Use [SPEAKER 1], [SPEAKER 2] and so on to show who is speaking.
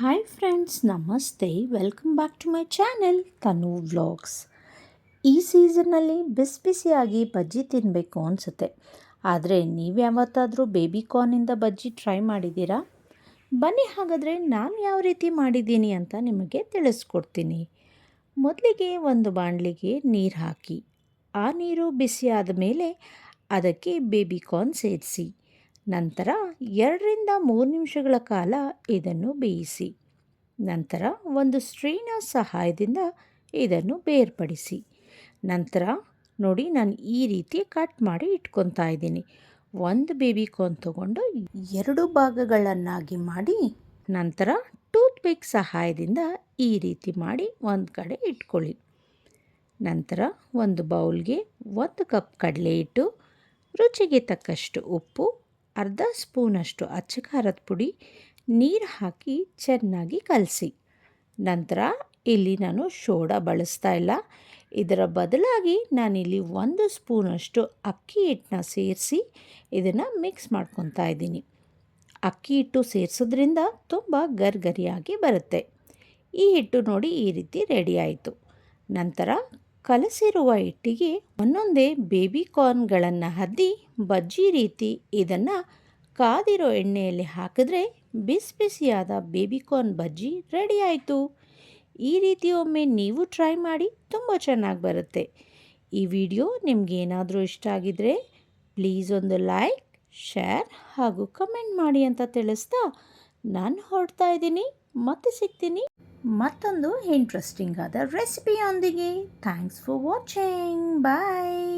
[SPEAKER 1] Hi friends ನಮಸ್ತೆ welcome back to my channel Tanu vlogs ಈ ಸೀಸನ್ನಲ್ಲಿ ಬಿಸಿ ಬಿಸಿಯಾಗಿ ಬಜ್ಜಿ ತಿನ್ನಬೇಕು ಅನಿಸುತ್ತೆ. ಆದರೆ ನೀವು ಯಾವತ್ತಾದರೂ ಬೇಬಿ ಕಾರ್ನಿಂದ ಬಜ್ಜಿ ಟ್ರೈ ಮಾಡಿದ್ದೀರಾ? ಬನ್ನಿ ಹಾಗಾದರೆ ನಾನು ಯಾವ ರೀತಿ ಮಾಡಿದ್ದೀನಿ ಅಂತ ನಿಮಗೆ ತಿಳಿಸ್ಕೊಡ್ತೀನಿ. ಮೊದಲಿಗೆ ಒಂದು ಬಾಣಲಿಗೆ ನೀರು ಹಾಕಿ, ಆ ನೀರು ಬಿಸಿಯಾದ ಮೇಲೆ ಅದಕ್ಕೆ ಬೇಬಿ ಕಾರ್ನ್ ಸೇರಿಸಿ ನಂತರ ಎರಡರಿಂದ ಮೂರು ನಿಮಿಷಗಳ ಕಾಲ ಇದನ್ನು ಬೇಯಿಸಿ. ನಂತರ ಒಂದು ಸ್ಟ್ರೀನ ಸಹಾಯದಿಂದ ಇದನ್ನು ಬೇರ್ಪಡಿಸಿ. ನಂತರ ನೋಡಿ ನಾನು ಈ ರೀತಿ ಕಟ್ ಮಾಡಿ ಇಟ್ಕೊತಾ ಇದ್ದೀನಿ. ಒಂದು ಬೇಬಿ ಕೋನ್ ತಗೊಂಡು ಎರಡು ಭಾಗಗಳನ್ನಾಗಿ ಮಾಡಿ ನಂತರ ಟೂತ್ ಪಿಕ್ ಸಹಾಯದಿಂದ ಈ ರೀತಿ ಮಾಡಿ ಒಂದು ಕಡೆ ಇಟ್ಕೊಳ್ಳಿ. ನಂತರ ಒಂದು ಬೌಲ್ಗೆ ಒಂದು ಕಪ್ ಕಡಲೆ ಹಿಟ್ಟು, ರುಚಿಗೆ ತಕ್ಕಷ್ಟು ಉಪ್ಪು ಅರ್ಧ ಸ್ಪೂನಷ್ಟು ಅಚ್ಚ ಖಾರದ ಪುಡಿ, ನೀರು ಹಾಕಿ ಚೆನ್ನಾಗಿ ಕಲಸಿ. ನಂತರ ಇಲ್ಲಿ ನಾನು ಶೋಡ ಬಳಸ್ತಾ ಇಲ್ಲ. ಇದರ ಬದಲಾಗಿ ನಾನಿಲ್ಲಿ ಒಂದು ಸ್ಪೂನಷ್ಟು ಅಕ್ಕಿ ಹಿಟ್ಟನ್ನ ಸೇರಿಸಿ ಇದನ್ನು ಮಿಕ್ಸ್ ಮಾಡ್ಕೊತಾ ಇದ್ದೀನಿ. ಅಕ್ಕಿ ಹಿಟ್ಟು ಸೇರಿಸೋದ್ರಿಂದ ತುಂಬ ಗರ್ಗರಿಯಾಗಿ ಬರುತ್ತೆ. ಈ ಹಿಟ್ಟು ನೋಡಿ ಈ ರೀತಿ ರೆಡಿ ಆಯಿತು. ನಂತರ ಕಲಸಿರುವ ಇಟ್ಟಿಗೆ ಒಂದೊಂದೇ ಬೇಬಿ ಕಾರ್ನ್ಗಳನ್ನು ಹದ್ದಿ ಬಜ್ಜಿ ರೀತಿ ಇದನ್ನು ಕಾದಿರೋ ಎಣ್ಣೆಯಲ್ಲಿ ಹಾಕಿದ್ರೆ ಬಿಸಿ ಬಿಸಿಯಾದ ಬೇಬಿ ಕಾರ್ನ್ ಬಜ್ಜಿ ರೆಡಿ ಆಯಿತು. ಈ ರೀತಿ ಒಮ್ಮೆ ನೀವು ಟ್ರೈ ಮಾಡಿ ತುಂಬ ಚೆನ್ನಾಗಿ ಬರುತ್ತೆ. ಈ ವಿಡಿಯೋ ನಿಮಗೇನಾದರೂ ಇಷ್ಟ ಆಗಿದರೆ ಪ್ಲೀಸ್ ಒಂದು ಲೈಕ್, ಶೇರ್ ಹಾಗೂ ಕಮೆಂಟ್ ಮಾಡಿ ಅಂತ ತಿಳಿಸ್ತಾ ನಾನು ಹೊರಡ್ತಾ ಇದ್ದೀನಿ. ಮತ್ತೆ ಸಿಗ್ತೀನಿ ಮತ್ತೊಂದು ಇಂಟ್ರೆಸ್ಟಿಂಗ್ ಆದ ರೆಸಿಪಿಯೊಂದಿಗೆ ಥ್ಯಾಂಕ್ಸ್ ಫಾರ್ ವಾಚಿಂಗ್ ಬಾಯ್